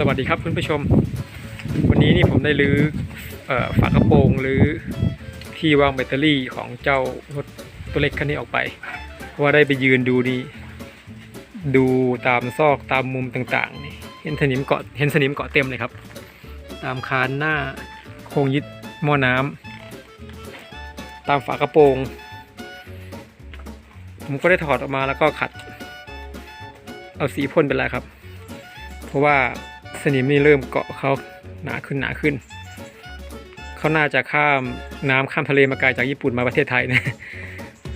สวัสดีครับคุณผู้ชม วันนี้นี่ผมได้รื้อเอ่อฝากระโปรงหรือที่วางแบตเตอรี่ของเจ้ารถตัวเล็กคันนี้ออกไปเพราะว่าได้ไปยืนดูนี่ดูตามซอกตามมุมต่างๆนี่เห็นสนิมเกาะเห็นสนิมเกาะเต็มเลยครับ ตามคานหน้าโครงยึดหม้อน้ำตามฝากระโปรงผมก็ได้ถอดออกมาแล้วก็ขัด เอาสีพ่นเป็นไรครับ เพราะว่า สนิมนี่เริ่มเกาะเขาหนาขึ้นหนาขึ้น เขาน่าจะข้ามน้ำข้ามทะเลมาไกลจากญี่ปุ่นมาประเทศไทยนะ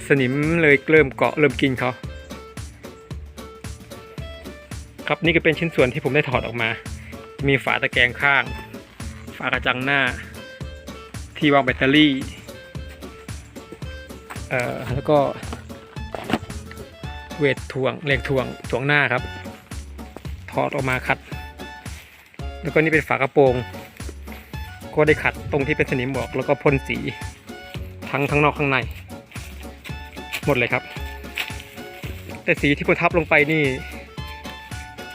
สนิมเลยเริ่มเกาะเริ่มกินเขา ครับนี่ก็เป็นชิ้นส่วนที่ผมได้ถอดออกมา มีฝาตะแกรงข้าง ฝากระจังหน้า ที่วางแบตเตอรี่เอ่อแล้วก็เวทถ่วงเหล็กถ่วงถ่วงหน้าครับ ถอดออกมาขัด แล้วก็นี่เป็นฝากระโปรง ก็ได้ขัดตรงที่เป็นสนิมบอก แล้วก็พ่นสีทั้งทั้งนอกข้างใน หมดเลยครับ แต่สีที่พ่นทับลงไปนี่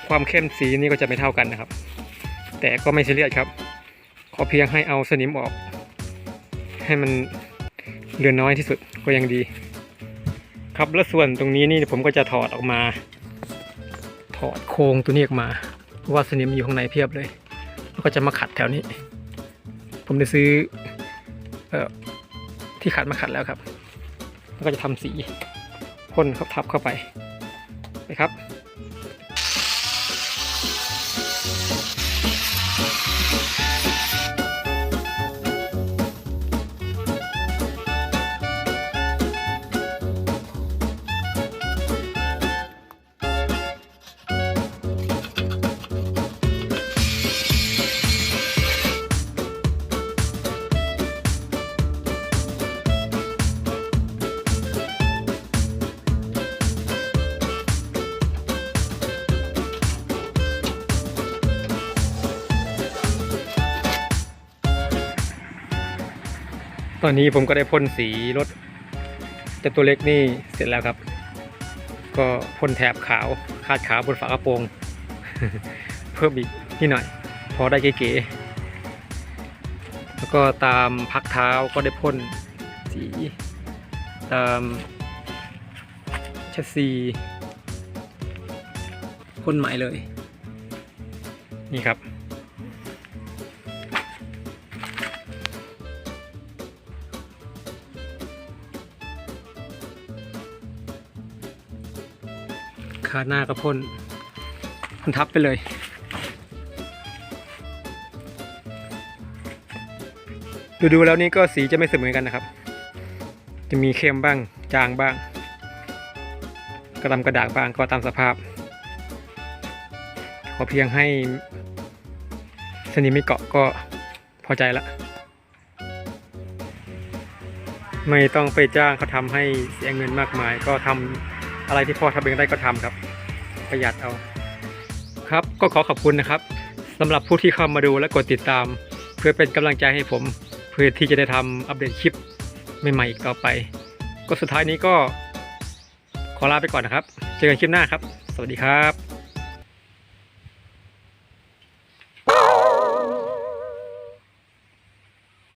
ความเข้มสีนี่ก็จะไม่เท่ากันนะครับ แต่ก็ไม่ซีเรียสครับ ขอเพียงให้เอาสนิมออก ให้มันเหลือน้อยที่สุดก็ยังดี ครับแล้วส่วนตรงนี้นี่ผมก็จะถอดออกมา ถอดโครงตัวนี้ออกมา ว่าสนิมอยู่ข้างในเพียบเลยแล้วก็จะมาขัดแถวนี้ ผมได้ซื้อออที่ขัดมาขัดแล้วครับ แล้วก็จะทำสีพ่นทับเข้าไปนะครับ อนนี้ผมก็ได้พ่นสีรถแต่ตัวเล็กนี่เสร็จแล้วครับ ก็พ่นแถบขาวคาดขาวบนฝากระโปรง เพิ่มอีกนิดหน่อย พอได้เก๋ๆแล้วก็ตามพักเท้าก็ได้พ่นสี ตามชสซีพ่นใหม่เลย นี่ครับาหน้าก็พ่นพ่นทับไปเลยดูดูแล้วนี่ก็สีจะไม่เสมอกันนะครับ จะมีเข้มบ้างจางบ้าง กระดำกระดากบ้างก็ตามสภาพ ขอเพียงให้สนิมไม่เกาะก็พอใจละ ไม่ต้องไปจ้างเขาทำให้เสียเงินมากมายก็ทำ อะไรที่พอทำเองได้ก็ทำครับ ประหยัดเอาครับ ก็ขอขอบคุณนะครับสำหรับผู้ที่เข้ามาดูและกดติดตาม เพื่อเป็นกำลังใจให้ผม เพื่อที่จะได้ทำอัปเดตคลิปใหม่ๆอีกต่อไป ก็สุดท้ายนี้ก็ขอลาไปก่อนนะครับ เจอกันคลิปหน้าครับ สวัสดีครับ